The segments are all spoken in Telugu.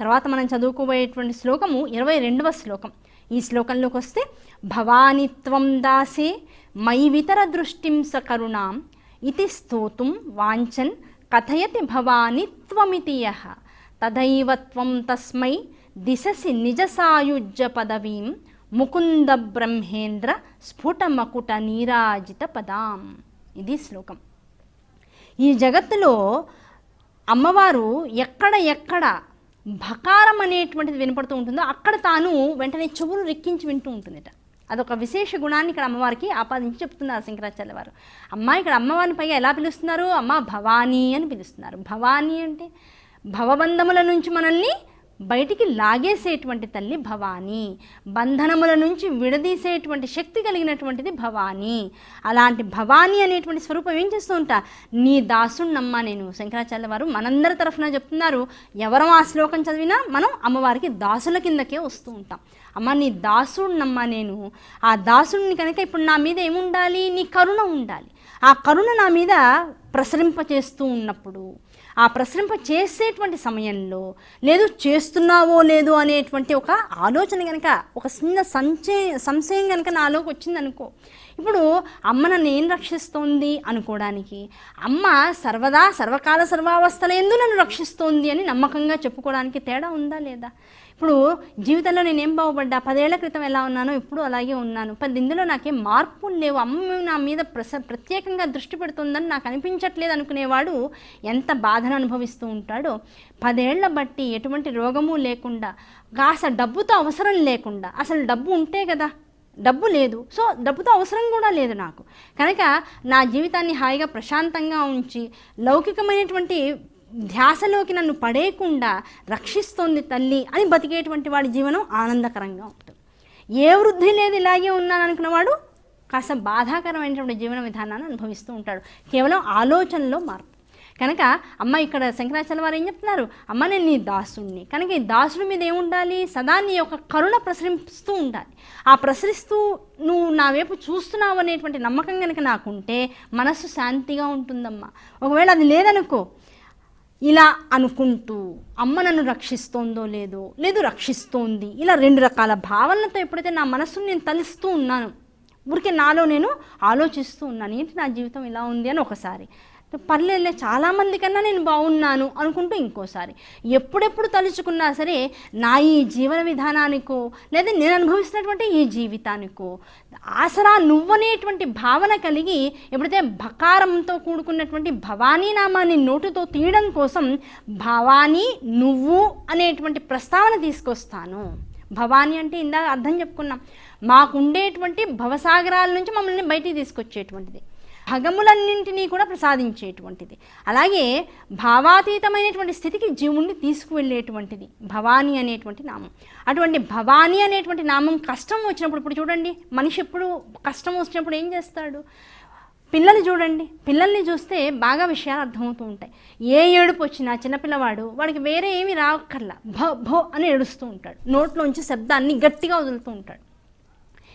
తర్వాత మనం చదువుకోబోయేటువంటి శ్లోకము ఇరవై రెండవ శ్లోకం. ఈ శ్లోకంలోకి వస్తే భవానిత్వం దాసే మైవితర దృష్టిం సకరుణాం ఇది స్తోతుం వాంఛన్ కథయతి భవాని త్వమితి యః తదైవ త్వం తస్మై దిశసి నిజ సాయుజ్య పదవీం ముకుంద బ్రహ్మేంద్ర స్ఫుటమకుట నీరాజిత పదాం. ఇది శ్లోకం. ఈ జగత్తులో అమ్మవారు ఎక్కడ ఎక్కడ భకారం అనేటువంటిది వినపడుతూ ఉంటుందో అక్కడ తాను వెంటనే చెవులు రెక్కించి వింటూ ఉంటుందిట. అదొక విశేష గుణాన్ని ఇక్కడ అమ్మవారికి ఆపాదించి చెప్తున్నారు శంకరాచార్య వారు. అమ్మ ఇక్కడ అమ్మవారిని పైగా ఎలా పిలుస్తున్నారు? అమ్మ భవానీ అని పిలుస్తున్నారు. భవానీ అంటే భవబంధముల నుంచి మనల్ని బయటికి లాగేసేటువంటి తల్లి భవానీ. బంధనముల నుంచి విడదీసేటువంటి శక్తి కలిగినటువంటిది భవానీ. అలాంటి భవానీ అనేటువంటి స్వరూపం ఏం చేస్తూ ఉంటా? నీ దాసుణ్ణమ్మా నేను. శంకరాచార్య వారు మనందరి తరఫున చెప్తున్నారు ఎవరం ఆ శ్లోకం చదివినా మనం అమ్మవారికి దాసుల కిందకే వస్తూ ఉంటాం. అమ్మ నీ దాసుణ్ణమ్మా నేను. ఆ దాసుడిని కనుక ఇప్పుడు నా మీద ఏముండాలి? నీ కరుణ ఉండాలి. ఆ కరుణ నా మీద ప్రసరింప చేస్తూ ఉన్నప్పుడు ఆ ప్రసరింప చేసేటువంటి సమయంలో లేదు చేస్తున్నావో లేదో అనేటువంటి ఒక ఆలోచన కనుక ఒక చిన్న సంచే సంశయం కనుక నాలోకి వచ్చిందనుకో ఇప్పుడు అమ్మ నన్ను ఏం రక్షిస్తోంది అనుకోవడానికి అమ్మ సర్వదా సర్వకాల సర్వావస్థలందు నన్ను రక్షిస్తోంది అని నమ్మకంగా చెప్పుకోవడానికి తేడా ఉందా లేదా? ఇప్పుడు జీవితంలో నేను ఏం బాగుపడ్డా? పదేళ్ళ క్రితం ఎలా ఉన్నానో ఇప్పుడు అలాగే ఉన్నాను. పది ఇందులో నాకేం మార్పులు లేవు. అమ్మ నా మీద ప్రస ప్రత్యేకంగా దృష్టి పెడుతుందని నాకు అనిపించట్లేదు అనుకునేవాడు ఎంత బాధను అనుభవిస్తూ ఉంటాడో. పదేళ్ళ బట్టి ఎటువంటి రోగము లేకుండా కాస్త డబ్బుతో అవసరం లేకుండా అసలు డబ్బు ఉంటే కదా డబ్బు లేదు. సో డబ్బుతో అవసరం కూడా లేదు నాకు. కనుక నా జీవితాన్ని హాయిగా ప్రశాంతంగా ఉంచి లౌకికమైనటువంటి ధ్యాసలోకి నన్ను పడేయకుండా రక్షిస్తోంది తల్లి అని బతికేటువంటి వాడి జీవనం ఆనందకరంగా ఉంటుంది. ఏ వృద్ధి లేదు ఇలాగే ఉన్నాను అనుకున్నవాడు కాస్త బాధాకరమైనటువంటి జీవన విధానాన్ని అనుభవిస్తూ ఉంటాడు. కేవలం ఆలోచనలో మార్పు. కనుక అమ్మ ఇక్కడ శంకరాచార్య వారు ఏం చెప్తున్నారు? అమ్మ నేను నీ దాసుడిని కనుక ఈ దాసుడి మీద ఏముండాలి? సదా నీ యొక్క కరుణ ప్రసరిస్తూ ఉండాలి. ఆ ప్రసరిస్తూ నువ్వు నా వైపు చూస్తున్నావు అనేటువంటి నమ్మకం కనుక నాకుంటే మనస్సు శాంతిగా ఉంటుందమ్మా. ఒకవేళ అది లేదనుకో ఇలా అనుకుంటూ అమ్మ నన్ను రక్షిస్తోందో లేదో లేదు రక్షిస్తోంది ఇలా రెండు రకాల భావనలతో ఎప్పుడైతే నా మనసును నేను తలుస్తూ ఉన్నాను ఊరికే నాలో నేను ఆలోచిస్తూ ఉన్నాను ఏంటి నా జీవితం ఇలా ఉంది అని ఒకసారి. పర్లేదులే చాలామంది కన్నా నేను బాగున్నాను అనుకుంటూ ఇంకోసారి. ఎప్పుడెప్పుడు తలుచుకున్నా సరే నా ఈ జీవన విధానానికో లేదా నేను అనుభవిస్తున్నటువంటి ఈ జీవితానికో ఆసరా నువ్వనేటువంటి భావన కలిగి ఎప్పుడైతే భకారంతో కూడుకున్నటువంటి భవానీ నామాన్ని నోటుతో తీయడం కోసం భవానీ నువ్వు అనేటువంటి ప్రస్తావన తీసుకొస్తాను. భవానీ అంటే ఇందాక అర్థం చెప్పుకున్నాం. మాకుండేటువంటి భవసాగరాల నుంచి మమ్మల్ని బయటికి తీసుకొచ్చేటువంటిది. భగములన్నింటినీ కూడా ప్రసాదించేటువంటిది. అలాగే భావాతీతమైనటువంటి స్థితికి జీవుణ్ణి తీసుకువెళ్ళేటువంటిది భవానీ అనేటువంటి నామం. అటువంటి భవానీ అనేటువంటి నామం కష్టం వచ్చినప్పుడు ఇప్పుడు చూడండి మనిషి ఎప్పుడు కష్టం వచ్చినప్పుడు ఏం చేస్తాడు? పిల్లలు చూడండి పిల్లల్ని చూస్తే బాగా విషయాలు అర్థమవుతూ ఉంటాయి. ఏ ఏడుపు వచ్చినా చిన్నపిల్లవాడు వాడికి వేరే ఏమి రావక్కర్లా భో భో అని ఏడుస్తూ ఉంటాడు. నోట్లోంచి శబ్దాన్ని గట్టిగా వదులుతూ ఉంటాడు.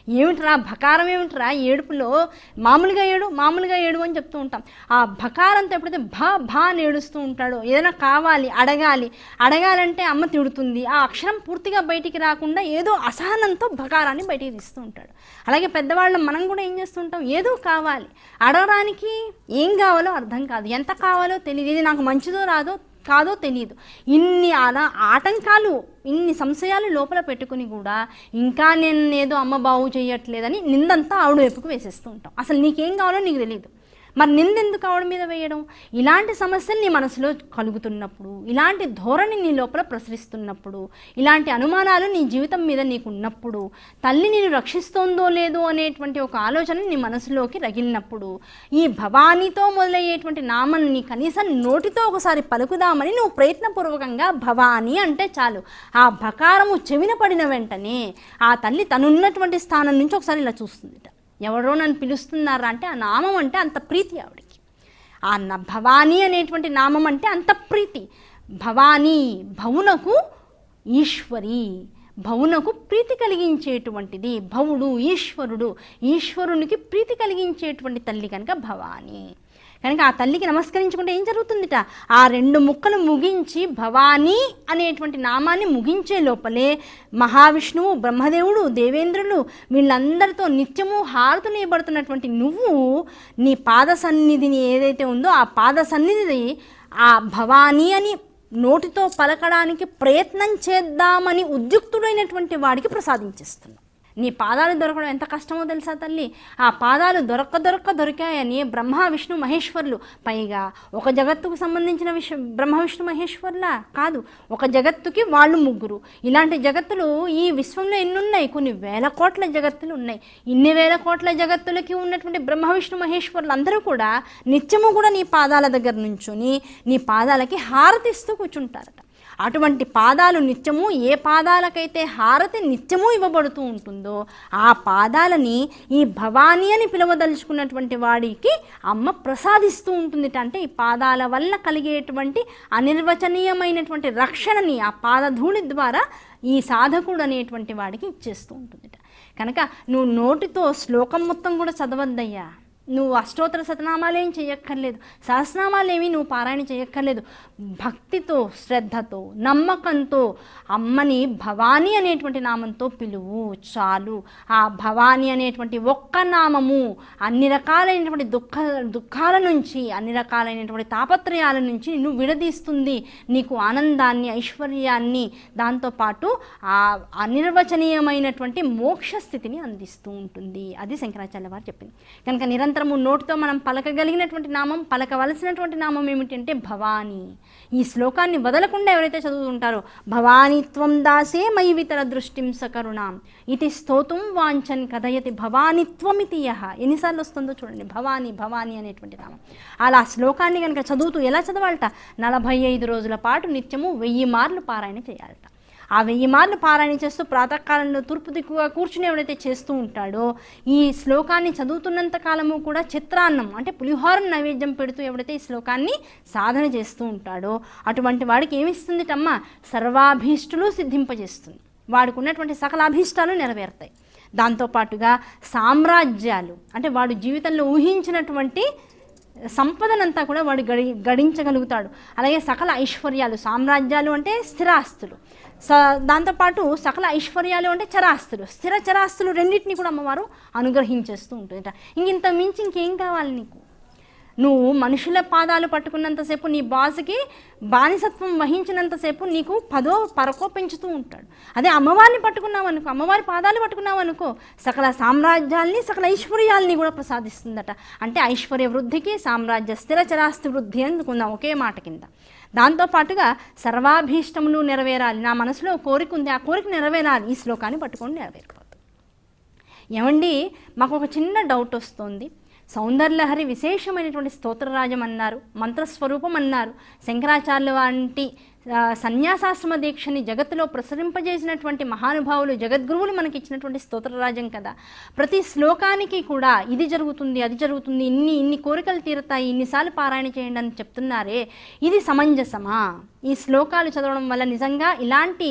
ఏమిట్రా భకారం ఏమిట్రా? ఏడుపులో మామూలుగా ఏడు మామూలుగా ఏడు అని చెప్తూ ఉంటాం. ఆ భకారంతో ఎప్పుడైతే భ భా అని ఏడుస్తూ ఉంటాడో. ఏదైనా కావాలి అడగాలి. అడగాలంటే అమ్మ తిడుతుంది. ఆ అక్షరం పూర్తిగా బయటికి రాకుండా ఏదో అసహనంతో భకారాన్ని బయటికి తీస్తూ ఉంటాడు. అలాగే పెద్దవాళ్ళు మనం కూడా ఏం చేస్తుంటాం ఏదో కావాలి. అడగడానికి ఏం కావాలో అర్థం కాదు. ఎంత కావాలో తెలియదు. ఇది నాకు మంచిదో రాదో కాదో తెలియదు ఇన్ని అలా ఆటంకాలు ఇన్ని సంశయాలు లోపల పెట్టుకుని కూడా ఇంకా నేను ఏదో అమ్మ బాగు చేయట్లేదని నిందంతా ఆవిడ వైపుకు వేసేస్తూ ఉంటాం. అసలు నీకేం కావాలో నీకు తెలియదు మరి నిందెందుకు ఆవిడ మీద వేయడం? ఇలాంటి సమస్యలు నీ మనసులో కలుగుతున్నప్పుడు ఇలాంటి ధోరణి నీ లోపల ప్రసరిస్తున్నప్పుడు ఇలాంటి అనుమానాలు నీ జీవితం మీద నీకు ఉన్నప్పుడు తల్లి నేను రక్షిస్తోందో లేదో అనేటువంటి ఒక ఆలోచన నీ మనసులోకి రగిలినప్పుడు ఈ భవానీతో మొదలయ్యేటువంటి నామాన్ని కనీసం నోటితో ఒకసారి పలుకుదామని నువ్వు ప్రయత్నపూర్వకంగా భవానీ అంటే చాలు. ఆ భకారము చెవిన పడిన వెంటనే ఆ తల్లి తనున్నటువంటి స్థానం నుంచి ఒకసారి ఇలా చూస్తుంది. ఎవరో నన్ను పిలుస్తున్నారా అంటే ఆ నామం అంటే అంత ప్రీతి ఆవిడకి. ఆ న- భవానీ అనేటువంటి నామం అంటే అంత ప్రీతి. భవానీ భవునకు ఈశ్వరి. భవునకు ప్రీతి కలిగించేటువంటిది. భవుడు ఈశ్వరుడు. ఈశ్వరునికి ప్రీతి కలిగించేటువంటి తల్లి కనుక భవానీ. కనుక ఆ తల్లికి నమస్కరించుకుంటే ఏం జరుగుతుందిట? ఆ రెండు ముక్కలు ముగించి భవానీ అనేటువంటి నామాన్ని ముగించే లోపలే మహావిష్ణువు బ్రహ్మదేవుడు దేవేంద్రులు వీళ్ళందరితో నిత్యము హారతులు ఇవ్వబడుతున్నటువంటి నువ్వు నీ పాద సన్నిధిని ఏదైతే ఉందో ఆ పాద సన్నిధి ఆ భవానీ అని నోటితో పలకడానికి ప్రయత్నం చేద్దామని ఉద్యుక్తుడైనటువంటి వాడికి ప్రసాదించేస్తున్నావు నీ పాదాలు దొరకడం ఎంత కష్టమో తెలుసా తల్లి? ఆ పాదాలు దొరక్క దొరక్క దొరికాయని బ్రహ్మ విష్ణు మహేశ్వరులు. పైగా ఒక జగత్తుకు సంబంధించిన విష బ్రహ్మ విష్ణు మహేశ్వర్లా? కాదు ఒక జగత్తుకి వాళ్ళు ముగ్గురు. ఇలాంటి జగత్తులు ఈ విశ్వంలో ఎన్నున్నాయి? కొన్ని వేల కోట్ల జగత్తులు ఉన్నాయి. ఇన్ని వేల కోట్ల జగత్తులకి ఉన్నటువంటి బ్రహ్మ విష్ణు మహేశ్వరులు అందరూ కూడా నిత్యము కూడా నీ పాదాల దగ్గర నుంచుని నీ పాదాలకి హారతిస్తూ కూర్చుంటారట. అటువంటి పాదాలు నిత్యము ఏ పాదాలకైతే హారతి నిత్యము ఇవ్వబడుతూ ఉంటుందో ఆ పాదాలని ఈ భవానీ అని పిలవదలుచుకున్నటువంటి వాడికి అమ్మ ప్రసాదిస్తూ ఉంటుంది అంటే ఈ పాదాల వల్ల కలిగేటువంటి అనిర్వచనీయమైనటువంటి రక్షణని ఆ పాదధూళి ద్వారా ఈ సాధకుడు అనేటువంటి వాడికి ఇచ్చేస్తూ ఉంటుంది కనుక నువ్వు నోటితో శ్లోకం మొత్తం కూడా చదవద్దయ్యా. నువ్వు అష్టోత్తర శతనామాలు ఏం చేయక్కర్లేదు. సహస్రనామాలు ఏమి నువ్వు పారాయణ చేయక్కర్లేదు. భక్తితో శ్రద్ధతో నమ్మకంతో అమ్మని భవానీ అనేటువంటి నామంతో పిలువు. చాలు. ఆ భవానీ అనేటువంటి ఒక్క నామము అన్ని రకాలైనటువంటి దుఃఖ దుఃఖాల నుంచి అన్ని రకాలైనటువంటి తాపత్రయాల నుంచి నిన్ను విడదీస్తుంది. నీకు ఆనందాన్ని ఐశ్వర్యాన్ని దాంతోపాటు ఆ అనిర్వచనీయమైనటువంటి మోక్ష స్థితిని అందిస్తూ ఉంటుంది. అది శంకరాచార్య వారు చెప్పింది. కనుక నిరంతరం నిరంతరము నోటితో మనం పలకగలిగినటువంటి నామం పలకవలసినటువంటి నామం ఏమిటంటే భవానీ. ఈ శ్లోకాన్ని వదలకుండా ఎవరైతే చదువుతుంటారో భవానిత్వం దాసే మయి వితర దృష్టిం సకరుణాం. ఇది స్తోతుం వాంఛన్ కథయతి భవానిత్వమితి యహ. ఎన్నిసార్లు వస్తుందో చూడండి. భవానీ భవానీ అనేటువంటి నామం. అలా శ్లోకాన్ని కనుక చదువుతూ ఎలా చదవాలట? నలభై ఐదు రోజుల పాటు నిత్యము వెయ్యి మార్లు పారాయణ చేయాలట. ఆ వెయ్యి మార్లు పారాయణ చేస్తూ ప్రాతకాలంలో తూర్పు దిక్కుగా కూర్చుని ఎవడైతే చేస్తూ ఉంటాడో ఈ శ్లోకాన్ని చదువుతున్నంత కాలము కూడా చిత్రాన్నం అంటే పులిహోరం నైవేద్యం పెడుతూ ఎవడైతే ఈ శ్లోకాన్ని సాధన చేస్తూ ఉంటాడో అటువంటి వాడికి ఏమిస్తుంది ఏమిస్తుందిటమ్మా సర్వాభీష్టులు సిద్ధింపజేస్తుంది. వాడికి ఉన్నటువంటి సకల అభీష్టాలు నెరవేరుతాయి. దాంతోపాటుగా సామ్రాజ్యాలు అంటే వాడు జీవితంలో ఊహించినటువంటి సంపదనంతా కూడా వాడు గడి గడించగలుగుతాడు. అలాగే సకల ఐశ్వర్యాలు సామ్రాజ్యాలు అంటే స్థిరాస్తులు. స దాంతోపాటు సకల ఐశ్వర్యాలు అంటే చరాస్తులు. స్థిర చరాస్తులు రెండింటిని కూడా అమ్మవారు అనుగ్రహించేస్తూ ఉంటుందట ఇంకింత మించి ఇంకేం కావాలి నీకు? నువ్వు మనుషుల పాదాలు పట్టుకున్నంతసేపు నీ బాసుకి బానిసత్వం వహించినంతసేపు నీకు పదో పరకో పెంచుతూ ఉంటాడు. అదే అమ్మవారిని పట్టుకున్నావు అనుకో అమ్మవారి పాదాలు పట్టుకున్నావు అనుకో సకల సామ్రాజ్యాల్ని సకల ఐశ్వర్యాల్ని కూడా ప్రసాదిస్తుందట. అంటే ఐశ్వర్య వృద్ధికి సామ్రాజ్య స్థిర చరాస్తి వృద్ధి అందుకుందాం ఒకే మాట కింద. దాంతోపాటుగా సర్వాభీష్టములు నెరవేరాలి. నా మనసులో కోరిక ఉంది. ఆ కోరిక నెరవేరాలి. ఈ శ్లోకాన్ని పట్టుకొని నెరవేరిపోతుంది ఏమండి? మాకు ఒక చిన్న డౌట్ వస్తుంది. సౌందర్యలహరి విశేషమైనటువంటి స్తోత్రరాజం అన్నారు మంత్రస్వరూపం అన్నారు శంకరాచార్యుల వంటి సన్యాసాశ్రమ దీక్షని జగత్తులో ప్రసరింపజేసినటువంటి మహానుభావులు జగద్గురువులు మనకి ఇచ్చినటువంటి స్తోత్రరాజం కదా. ప్రతి శ్లోకానికి కూడా ఇది జరుగుతుంది అది జరుగుతుంది ఇన్ని ఇన్ని కోరికలు తీరుతాయి ఇన్నిసార్లు పారాయణ చేయండి అని చెప్తున్నారే. ఇది సమంజసమా? ఈ శ్లోకాలు చదవడం వల్ల నిజంగా ఇలాంటి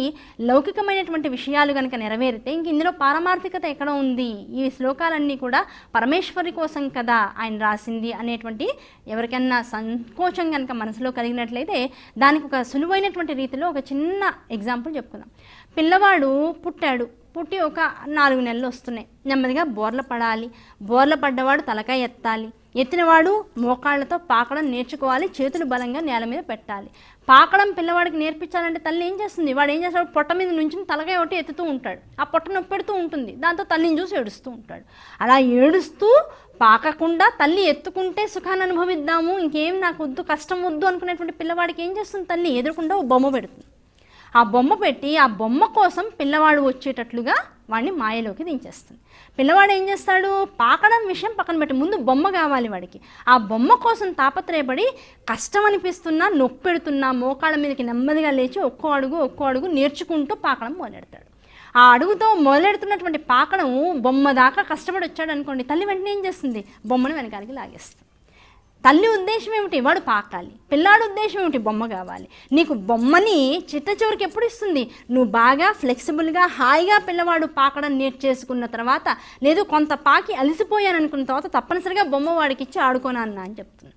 లౌకికమైనటువంటి విషయాలు కనుక నెరవేరితే ఇంక ఇందులో పారమార్థికత ఎక్కడ ఉంది? ఈ శ్లోకాలన్నీ కూడా పరమేశ్వరి కోసం కదా ఆయన రాసింది అనేటువంటి ఎవరికైనా సంకోచం కనుక మనసులో కలిగినట్లయితే దానికి ఒక సులువైన తెలియనటువంటి రీతిలో ఒక చిన్న ఎగ్జాంపుల్ చెప్పుకుందాం. పిల్లవాడు పుట్టాడు. పుట్టి ఒక నాలుగు నెలలు వస్తున్నాయి. నెమ్మదిగా బోర్ల పడాలి. బోర్ల పడ్డవాడు తలకాయ ఎత్తాలి. ఎత్తినవాడు మోకాళ్ళతో పాకడం నేర్చుకోవాలి చేతులు బలంగా నేల మీద పెట్టాలి. పాకడం పిల్లవాడికి నేర్పించాలంటే తల్లి ఏం చేస్తుంది? వాడు ఏం చేస్తాడు? పొట్ట మీద నుంచి తలకాయ ఒకటి ఎత్తుతూ ఉంటాడు. ఆ పొట్ట నొప్పి పెడుతూ ఉంటుంది. దాంతో తల్లిని చూసి ఏడుస్తూ ఉంటాడు. అలా ఏడుస్తూ పాకకుండా తల్లి ఎత్తుకుంటే సుఖాన్ని అనుభవిద్దాము. ఇంకేం నాకు వద్దు కష్టం వద్దు అనుకునేటువంటి పిల్లవాడికి ఏం చేస్తుంది తల్లి? ఎదురకుండా ఓ బొమ్మ పెడుతుంది. ఆ బొమ్మ పెట్టి ఆ బొమ్మ కోసం పిల్లవాడు వచ్చేటట్లుగా వాడిని మాయలోకి దించేస్తుంది. పిల్లవాడు ఏం చేస్తాడు? పాకడం విషయం పక్కన పెట్టి ముందు బొమ్మ కావాలి వాడికి. ఆ బొమ్మ కోసం తాపత్రయపడి కష్టం అనిపిస్తున్నా నొప్పి పెడుతున్నా మోకాళ్ళ మీదకి నెమ్మదిగా లేచి ఒక్కో అడుగు ఒక్కో అడుగు నేర్చుకుంటూ పాకడం మొదలెడతాడు. ఆ అడుగుతో మొదలెడుతున్నటువంటి పాకడం బొమ్మ దాకా కష్టపడి వచ్చాడు అనుకోండి తల్లి వెంటనే ఏం చేస్తుంది? బొమ్మను వెనకాలకి లాగేస్తుంది. తల్లి ఉద్దేశం ఏమిటి? వాడు పాకాలి. పిల్లాడు ఉద్దేశం ఏమిటి? బొమ్మ కావాలి. నీకు బొమ్మని చిట్ట చివరికి ఎప్పుడు ఇస్తుంది? నువ్వు బాగా ఫ్లెక్సిబుల్గా హాయిగా పిల్లవాడు పాకడం నేర్చేసుకున్న తర్వాత లేదు కొంత పాకి అలసిపోయాను అనుకున్న తర్వాత తప్పనిసరిగా బొమ్మ వాడికి ఇచ్చి ఆడుకోనా అని చెప్తుంది.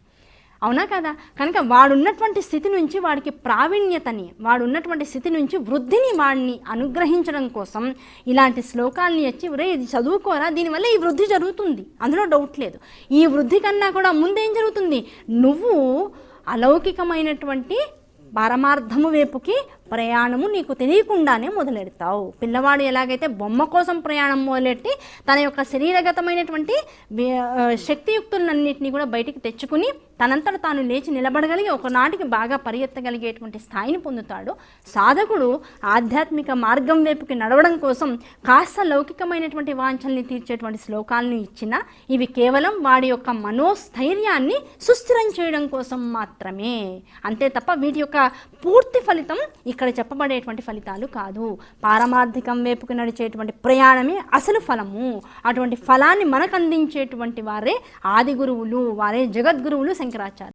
అవునా కదా? కనుక వాడున్నటువంటి స్థితి నుంచి వాడికి ప్రావీణ్యతని వాడున్నటువంటి స్థితి నుంచి వృద్ధిని వాడిని అనుగ్రహించడం కోసం ఇలాంటి శ్లోకాల్ని వచ్చి ఒరే ఇది చదువుకోరా దీనివల్ల ఈ వృద్ధి జరుగుతుంది. అందులో డౌట్ లేదు. ఈ వృద్ధి కన్నా కూడా ముందేం జరుగుతుంది? నువ్వు అలౌకికమైనటువంటి పరమార్థము వైపుకి ప్రయాణము నీకు తెలియకుండానే మొదలెడతావు. పిల్లవాడు ఎలాగైతే బొమ్మ కోసం ప్రయాణం మొదలెట్టి తన యొక్క శరీరగతమైనటువంటి శక్తియుక్తులన్నింటినీ కూడా బయటికి తెచ్చుకుని తనంతట తాను లేచి నిలబడగలిగి ఒకనాటికి బాగా పరిగెత్తగలిగేటువంటి స్థాయిని పొందుతాడు. సాధకుడు ఆధ్యాత్మిక మార్గం వైపుకి నడవడం కోసం కాస్త లౌకికమైనటువంటి వాంఛల్ని తీర్చేటువంటి శ్లోకాలను ఇచ్చిన ఇవి కేవలం వాడి యొక్క మనోస్థైర్యాన్ని సుస్థిరం చేయడం కోసం మాత్రమే. అంతే తప్ప వీటి యొక్క పూర్తి ఫలితం ఇక్కడ చెప్పబడేటువంటి ఫలితాలు కాదు. పారమార్థికం వైపుకి నడిచేటువంటి ప్రయాణమే అసలు ఫలము. అటువంటి ఫలాన్ని మనకు అందించేటువంటి వారే ఆది గురువులు వారే జగద్గురువులు శంకరాచార్య